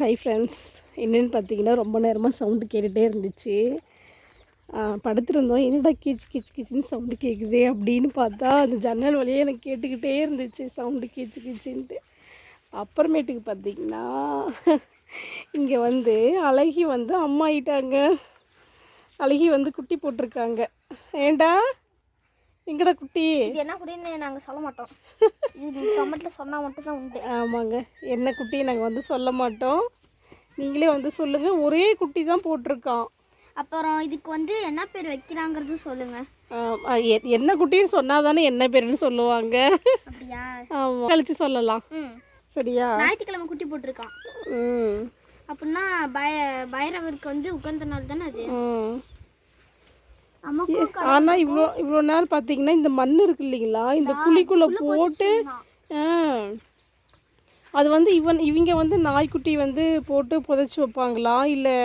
Hi friends என்னென்னு பார்த்தீங்கன்னா ரொம்ப நேரமாக சவுண்டு கேட்டுகிட்டே இருந்துச்சு. படுத்திருந்தோம். என்னடா கீச் கீச் கீச்சுன்னு சவுண்டு கேட்குதே அப்படின்னு பார்த்தா அந்த ஜன்னல் வழியே எனக்கு கேட்டுக்கிட்டே இருந்துச்சு சவுண்டு கீச்சு கீச்சுன்ட்டு. அப்புறமேட்டுக்கு பார்த்தீங்கன்னா இங்கே வந்து அழகி வந்து அம்மா ஆயிட்டாங்க. அழகி வந்து குட்டி போட்டிருக்காங்க. ஏண்டா? எங்கடா குட்டி? இது என்ன குடின்னு நாங்கள் சொல்ல மாட்டோம். இது கமெண்ட்டில் சொன்னால் மட்டும்தான் உண்டு. ஆமாங்க. என்ன குட்டி? நாங்கள் வந்து சொல்ல மாட்டோம். நீங்களே வந்து சொல்லுங்கள் ஒரே குட்டி தான் போட்டிருக்கான். அப்புறம் இதுக்கு வந்து என்ன பேர் வைக்கிறாங்கிறது சொல்லுங்க. ஆம், அ, எ- என்ன குட்டின்னு சொன்னால் தானே என்ன பேருன்னு சொல்லுவாங்க. அப்படியா? ஆமாம் கழிச்சு சொல்லலாம். ம். சரியா? ஞாயிற்றுக்கிழமை குட்டி போட்டிருக்கான். ம். அப்படின்னா பய பைரவருக்கு வந்து உகந்த நாள் தானே அது? ஆனால் இவ்வளோ இவ்வளோ நேரம் பார்த்தீங்கன்னா இந்த மண் இருக்கு இல்லைங்களா? இந்த குழிக்குள்ளே போட்டு அது வந்து இவன் இவங்க வந்து நாய்க்குட்டி வந்து போட்டு புதைச்சி வைப்பாங்களா? இல்லை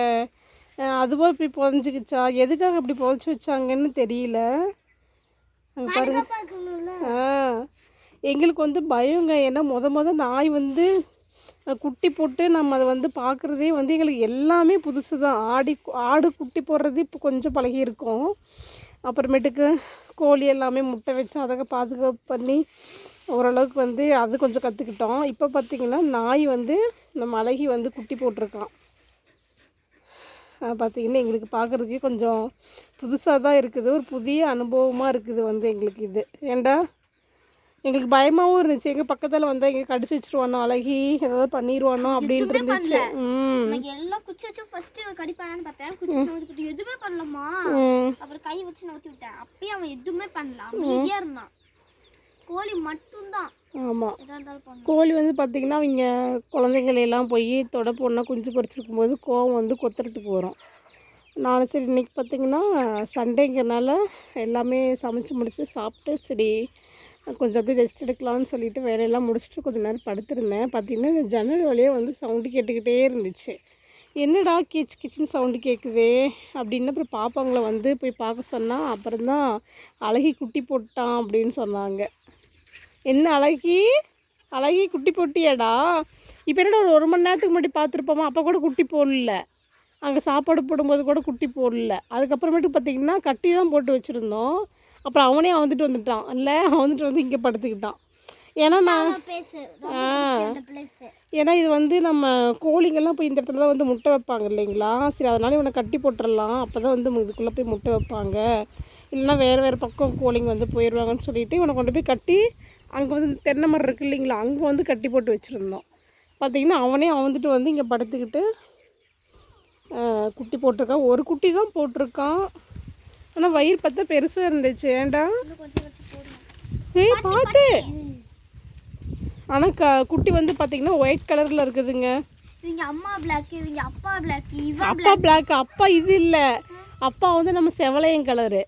அதுவா இப்படி புதைஞ்சிக்கிச்சா? எதுக்காக இப்படி புதைச்சி வச்சாங்கன்னு தெரியல. அங்க பாருங்க. ஆ. எங்களுக்கு வந்து பயங்க. ஏன்னா முத முத நாய் வந்து குட்டி போட்டு நம்ம அதை வந்து பார்க்குறதே வந்து எங்களுக்கு எல்லாமே புதுசு தான் ஆடி ஆடு குட்டி போடுறது இப்போ கொஞ்சம் பழகி இருக்கும். அப்புறமேட்டுக்கு கோழி எல்லாமே முட்டை வச்சு அதை பாதுகாப்பு பண்ணி ஓரளவுக்கு வந்து அது கொஞ்சம் கற்றுக்கிட்டோம் இப்போ பார்த்திங்கன்னா நாய் வந்து நம்ம அழகி வந்து குட்டி போட்டிருக்கான். பார்த்திங்கன்னா எங்களுக்கு பார்க்குறதுக்கே கொஞ்சம் புதுசாக தான் இருக்குது. ஒரு புதிய அனுபவமாக இருக்குது வந்து எங்களுக்கு இது. ஏண்டா? எங்களுக்கு பயமாகவும் இருந்துச்சு. எங்கள் பக்கத்தில் வந்தால் எங்கே கடிச்சு வச்சிருவானோ அழகி ஏதாவது பண்ணிடுவானோ அப்படின்ட்டு இருந்துச்சு. ம். எல்லாம் குச்சி வச்சு ஃபர்ஸ்ட் கடிப்பானான்னு பார்த்தேன். குச்சி நோக்கி எதுவுமே பண்ணலமா அப்புறம் கை வச்சு நோக்கி விட்டேன். அப்பயும் அவன் எதுவுமே பண்ணல. அமைதியா இருந்தான். கோழி மட்டும்தான். ஆமாம் கோழி வந்து பார்த்திங்கன்னா அவங்க குழந்தைங்களெல்லாம் போய் தொட பொண்ணாக குஞ்சு பொறிச்சிருக்கும் போது கோவம் வந்து கொத்துறதுக்கு வரும். நான் சரி இன்றைக்கி பார்த்திங்கன்னா சண்டேங்கிறனால எல்லாமே சமைச்சு முடிச்சுட்டு சாப்பிட்டு சரி கொஞ்சம் அப்படியே ரெஸ்ட் எடுக்கலாம்னு சொல்லிட்டு வேலையெல்லாம் முடிச்சுட்டு கொஞ்சம் நேரம் படுத்திருந்தேன். பார்த்திங்கன்னா இந்த ஜன்னல் வழியே வந்து சவுண்டு கேட்டுக்கிட்டே இருந்துச்சு. என்னடா கீச் கிச்சின்னு சவுண்டு கேட்குதே அப்படின்னு அப்புறம் பாப்பாங்களை வந்து போய் பார்க்க சொன்னால் அப்புறம்தான் அழகி குட்டி போட்டான் அப்படின்னு சொன்னாங்க. என்ன அழகி? அழகி குட்டி போட்டியாடா? இப்போ என்னடா ஒரு ஒரு மணி நேரத்துக்கு முன்னாடி பார்த்துருப்போமா? அப்போ கூட குட்டி போடல. அங்கே சாப்பாடு போடும்போது கூட குட்டி போடல. அதுக்கப்புறமேட்டு பார்த்தீங்கன்னா கட்டி தான் போட்டு வச்சுருந்தோம். அப்புறம் அவனே வந்துட்டு வந்துட்டான். இல்லை வந்துட்டு வந்து இங்கே படுத்துக்கிட்டான். ஏன்னா நான் ஏன்னா இது வந்து நம்ம கோழிங்கெல்லாம் போய் இந்த இடத்துல தான் வந்து முட்டை வைப்பாங்க இல்லைங்களா? சரி அதனால இவனை கட்டி போட்டுடலாம் அப்போ தான் வந்து இதுக்குள்ளே போய் முட்டை வைப்பாங்க. இல்லைன்னா வேறு வேறு பக்கம் கோழிங்க வந்து போயிடுவாங்கன்னு சொல்லிட்டு இவனை கொண்டு போய் கட்டி அங்கே வந்து தென்னை மரம் இருக்கு இல்லைங்களா? அங்கே வந்து கட்டி போட்டு வச்சுருந்தோம். பார்த்தீங்கன்னா அவனே அவந்துட்டு வந்து இங்கே படுத்துக்கிட்டு குட்டி போட்டிருக்கான் ஒரு குட்டி தான் போட்டிருக்கான். ஆனால் வயிறு பார்த்தா பெருசாக இருந்துச்சு. போடுங்க ஏய் பார்த்து ஆனால் க குட்டி வந்து பார்த்தீங்கன்னா ஒயிட் கலரில் இருக்குதுங்க. இவங்க அம்மா பிளாக் இவங்க அப்பா பிளாக் இவன் அப்பா பிளாக் அப்பா இது இல்லை. அப்பா வந்து நம்ம செவலையன் கலரு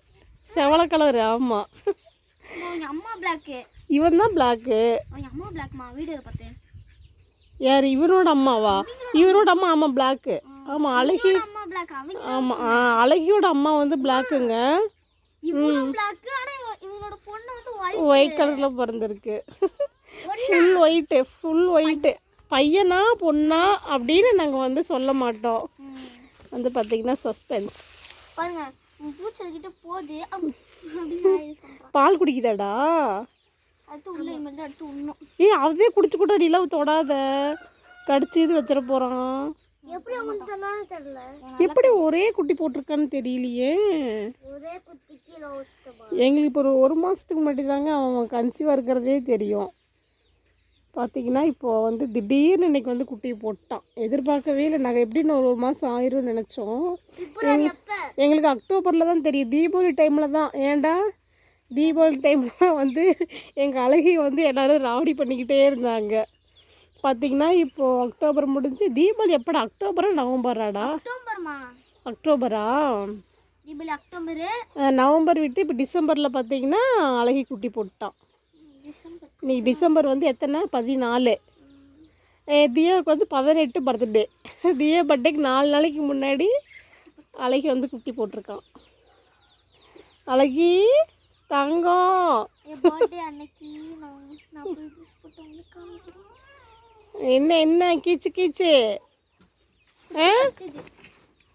செவலை கலரு ஆமாம் அம்மா பிளாக் இவன் தான் பிளாக்கு அம்மா பிளாக்மா வீடியோவில் பார்த்தேன் யார்? இவனோட அம்மாவா? இவனோட அம்மா ஆமாம் பிளாக்கு ஆமாம் அழகி ஆமாம் அழகியோட அம்மா வந்து பிளாக்குங்க ஒயிட் கலரில் பிறந்திருக்கு. ஃபுல் ஒயிட்டு ஃபுல் ஒயிட்டு பையனா. பொண்ணா அப்படின்னு நாங்கள் வந்து சொல்ல மாட்டோம். வந்து பார்த்தீங்கன்னா சஸ்பென்ஸ். பால் குடிக்குதாடா? ஏய் அதே குடிச்சு கூட அடியில் தொடாத. கடிச்சு இது வச்சிட போகிறான் எப்படி ஒரே குட்டி போட்டிருக்கான்னு தெரியலையே. எங்களுக்கு இப்போ ஒரு ஒரு மாதத்துக்கு முன்னாடி தாங்க அவன் கன்சீவாக இருக்கிறதே தெரியும். பார்த்தீங்கன்னா இப்போ வந்து திடீர்னு இன்னைக்கு வந்து குட்டியை போட்டான். எதிர்பார்க்கவே இல்லை. நாங்கள் எப்படின்னு ஒரு ஒரு மாதம் ஆயிரும்னு நினச்சோம். எங்களுக்கு அக்டோபரில் தான் தெரியும். தீபாவளி டைமில் தான். ஏன்டா? தீபாவளி டைமில் வந்து எங்கள் அழகி வந்து எல்லோரும் ராவடி பண்ணிக்கிட்டே இருந்தாங்க. பார்த்தீங்கன்னா இப்போது அக்டோபர் முடிஞ்சு தீபாவளி எப்படா? அக்டோபரா நவம்பராடா? அக்டோபரா? தீபாவளி அக்டோபரு? அஹ் நவம்பர் விட்டு இப்போ டிசம்பரில் பார்த்தீங்கன்னா அழகி குட்டி போட்டான். இன்னைக்கு டிசம்பர் வந்து எத்தனை? பதினாலு. தியாவுக்கு வந்து பதினெட்டு பர்த்டே. தியா பர்த்டேக்கு நாலு நாளைக்கு முன்னாடி அழகி வந்து குட்டி போட்டிருக்கான். அழகி தங்கம். அன்னைக்கு நான் நான் போய் ட்ரெஸ் போட்டு வந்து காமிக்கிறேன் என்ன என்ன கீச்சு கீச்சு.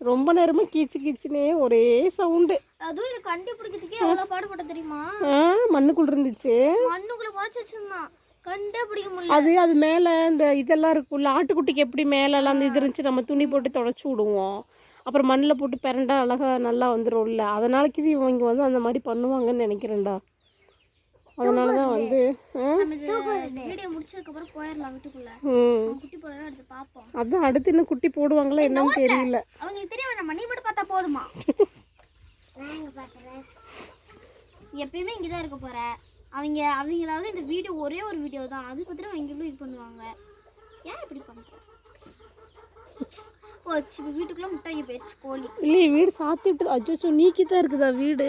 ரொம்ப நேரமாக கீச்சு கீச்சுனே ஒரே சவுண்டு அதுவும் இது கண்டுபிடிக்கிறதுக்கே எவ்வளவு பாடுபட்ட தெரியுமா? மண்ணுக்குள்ள இருந்துச்சு. மண்ணுக்குள்ள பாய்ச்சி வச்சிருந்தான் கண்டே பிடிக்க முடியல. அது அது மேலே இந்த இதெல்லாம் இருக்கும்ல ஆட்டுக்குட்டிக்கு எப்படி மேலெல்லாம் அந்த இது இருந்துச்சு நம்ம துணி போட்டு தொடச்சி விடுவோம். அப்புறம் மண்ணில் போட்டு பிரண்டா அழகா நல்லா வந்துடும்ல அதனாலக்கு இது இவங்க வந்து அந்த மாதிரி பண்ணுவாங்கன்னு நினைக்கிறேன்டா. அதனால தான் வந்து? நம்ம அதான் அடுத்து இன்னும் குட்டி போடுவாங்களா என்னன்னு தெரியல. அவங்களுக்கு தெரிய வேண்டாமா நீ மட்டும் பார்த்தா போதுமா? எப்பயுமே இங்கே தான் இருக்க போற. அவங்க அவங்களாவது இந்த வீடியோ ஒரே ஒரு வீடியோ தான். அது பத்திரம் அவங்களும் இது பண்ணுவாங்க. ஏன் இப்படி பண்ற? போச்சு இப்போ வீட்டுக்குள்ள முட்டாய் போயிடுச்சு கோழி. இல்லையே வீடு சாத்தி விட்டு அச்சோ நீக்கி தான் இருக்குதா வீடு?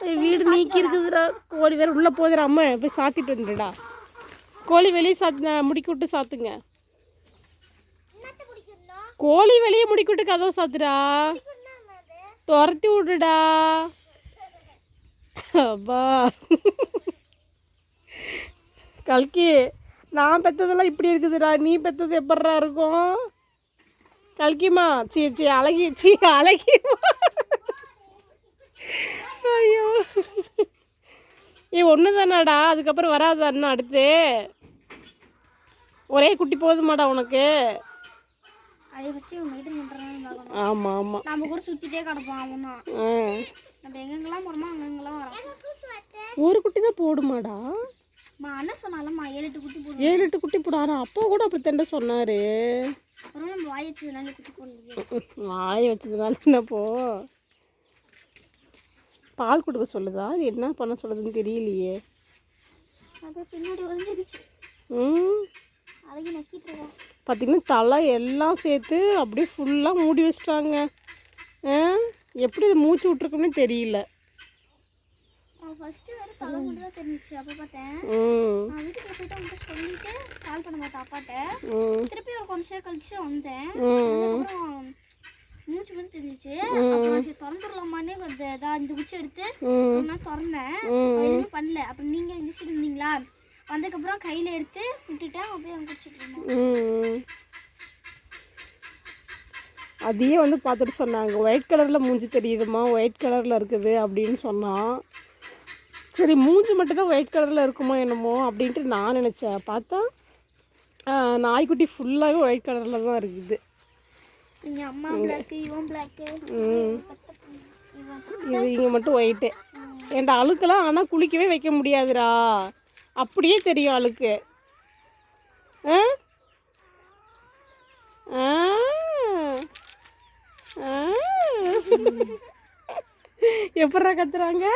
வீடு நீக்கி இருக்குதுடா கோழி வேற உள்ளே போதுடா அம்மா. போய் சாத்திட்டு வந்துடுடா. கோழி வெளியே சாத்து முடிக்கி விட்டு சாத்துங்க. கோழி வெளியே முடிக்கி விட்டு கதவை சாத்துடா. துரத்தி விடுடா. அப்பா. கல்கி நான் பெற்றதெல்லாம் இப்படி இருக்குதுடா. நீ பெற்றது எப்படா இருக்கும்? கல்கிமா சீ சீ அழகி சீ அழகிமா ஐயோ. ஏ ஒன்று தானாடா அதுக்கப்புறம் வராது அண்ணா அடுத்து. ஒரே குட்டி போதுமாடா உனக்கு. அதை ஃபஸ்ட்டு பார்க்கணும் ஆமாம் ஆமாம் நம்ம கூட சுற்றிட்டே கிடப்போம் அவனா. நம்ம எங்கெங்கெல்லாம் போகிறோமோ அங்கெங்கெல்லாம் வரோம். ஒரு குட்டி தான் போடுமாடா? மா அண்ணன் சொன்னாலம்மா ஏழு எட்டு குட்டி போடுவோம் ஏழு எட்டு குட்டி போடும் ஆனால் அப்பா கூட அப்படி தண்டை சொன்னார். அப்புறம் நம்ம வாய் வச்சதுனால குட்டி போடலையே வாய வச்சதுனால என்னப்போ பால் கொடுக்க சொல்லுதா? அது என்ன பண்ண சொல்லுதுன்னு தெரியலையே. அது பின்னாடி ம். நக்கிட்டு பார்த்தீங்கன்னா தலை எல்லாம் சேர்த்து அப்படியே ஃபுல்லாக மூடி வச்சிட்டாங்க. எப்படி இது மூச்சு விட்ருக்குன்னு தெரியல. ஃபர்ஸ்ட் வேறு தலை மட்டும் தான் தெரிஞ்சிச்சு அப்போ பார்த்தேன். ம். நான் வீட்டுக்கு போயிட்டு அவங்ககிட்ட சொல்லிட்டு கால் பண்ண பார்த்தேன் அப்பாட்ட. ம். திருப்பி ஒரு கொஞ்ச நேரம் கழிச்சு வந்தேன். மூச்சு மட்டும் தெரிஞ்சிச்சு. அப்புறம் சரி திறந்துடலாமான்னு இந்த குச்சி எடுத்து நான் திறந்தேன். எதுவுமே பண்ணல. அப்புறம் நீங்கள் எழுந்திரிச்சிட்டு இருந்தீங்களா வந்ததுக்கப்புறம் கையில் எடுத்து விட்டுட்டேன் அப்படியே குடிச்சிட்டு இருந்தான். அதையே வந்து பார்த்துட்டு சொன்னாங்க. ஒயிட் கலரில் மூஞ்சி தெரியுதுமா ஒயிட் கலரில் இருக்குது அப்படின்னு சொன்னான். சரி மூஞ்சி மட்டும் தான் ஒயிட் கலரில் இருக்குமோ என்னமோ அப்படின்ட்டு நான் நினச்சேன். பார்த்தா நாய்க்குட்டி ஃபுல்லாகவே ஒயிட் கலரில் தான் இருக்குது. இது இங்கே மட்டும் ஒயிட்டு ஏன்டா அழுக்கெல்லாம் ஆனால் குளிக்கவே வைக்க முடியாதுடா. அப்படியே தெரியும் அழுக்கு. எப்பட்றா கத்துறாங்க?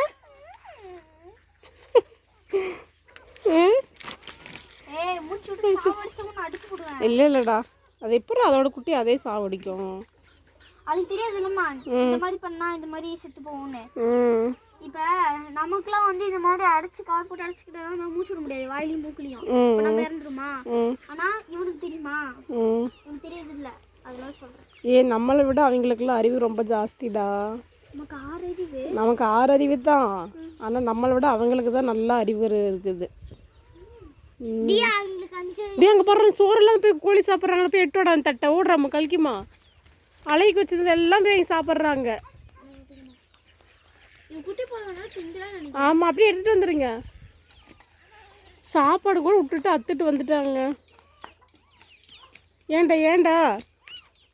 இல்லை இல்லைடா. அது எப்படி அதோட குட்டி அதே சாவடிக்கும் அதுக்கு தெரியாது இல்லம்மா இந்த மாதிரி பண்ணா இந்த மாதிரி செத்து போகும்னு. இப்போ நமக்குலாம் வந்து இந்த மாதிரி அடைச்சு கால் போட்டு அடைச்சிக்கிட்டா நம்ம மூச்சு விட முடியாது வாயிலையும் மூக்குலையும். நம்ம இறந்துருமா? ஆனா இவனுக்கு தெரியுமா? இவனுக்கு தெரியாது இல்ல அதெல்லாம் சொல்றேன். ஏ நம்மளை விட அவங்களுக்குலாம் அறிவு ரொம்ப ஜாஸ்திடா. நமக்கு ஆறு அறிவு நமக்கு ஆறு அறிவு தான். ஆனால் நம்மளை விட அவங்களுக்கு தான் நல்ல அறிவு இருக்குது. டேய் அங்கே பாடுற சோறெல்லாம் போய் கோழி சாப்பிட்றாங்களா போய் எட்டோட அந்த தட்டை ஓடுறாம கழிக்குமா அலைக்கு வச்சது எல்லாம் போய் சாப்பிட்றாங்க. ஆமாம் அப்படியே எடுத்துகிட்டு வந்துடுங்க சாப்பாடு கூட விட்டுட்டு அத்துட்டு வந்துட்டாங்க. ஏன்டா ஏன்டா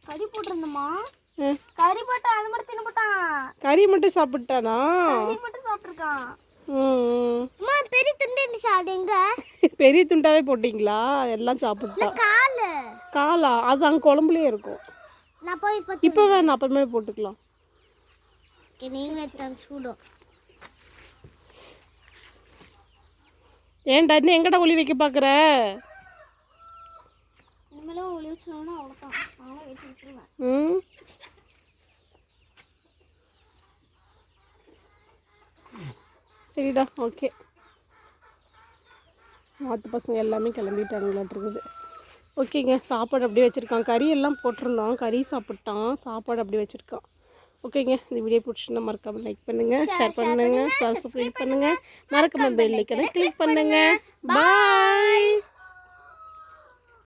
கறி போட்டிருந்தோமா கறி போட்டா அது மட்டும் தின்னு போட்டான். கறி மட்டும் சாப்பிட்டானா? கறி மட்டும் சாப்பிட்ருக்கான் ம் அம்மா பெரிய துண்டு அது எங்க? பெரிய துண்டாவே போட்டிங்களா? எல்லாம் சாப்பிட்டா. காலு. காலா? அது அங்கே குழம்புலேயே இருக்கும். நான் போய் இப்போ இப்போ வேணாம் அப்புறமே போட்டுக்கலாம். சூடும் ஏன்டா இன்னும் எங்கடா ஒளி வைக்க பார்க்குற இனிமேலும் ஒளி வச்சோம்னா அவ்வளோதான் ம்? சரிடா ஓகே. மாற்று பசங்க எல்லாமே கிளம்பிட்டாங்களாட்டிருக்குது ஓகேங்க சாப்பாடு அப்படியே வச்சுருக்கான். கறி எல்லாம் போட்டிருந்தோம் கறி சாப்பிட்டான். சாப்பாடு அப்படியே வச்சுருக்கான். ஓகேங்க இந்த வீடியோ பிடிச்சிருந்தா மறக்காம லைக் பண்ணுங்கள் ஷேர் பண்ணுங்கள் சப்ஸ்கிரைப் பண்ணுங்கள் மறக்காம பெல் ஐக்கனை கிளிக் பண்ணுங்கள் பாய்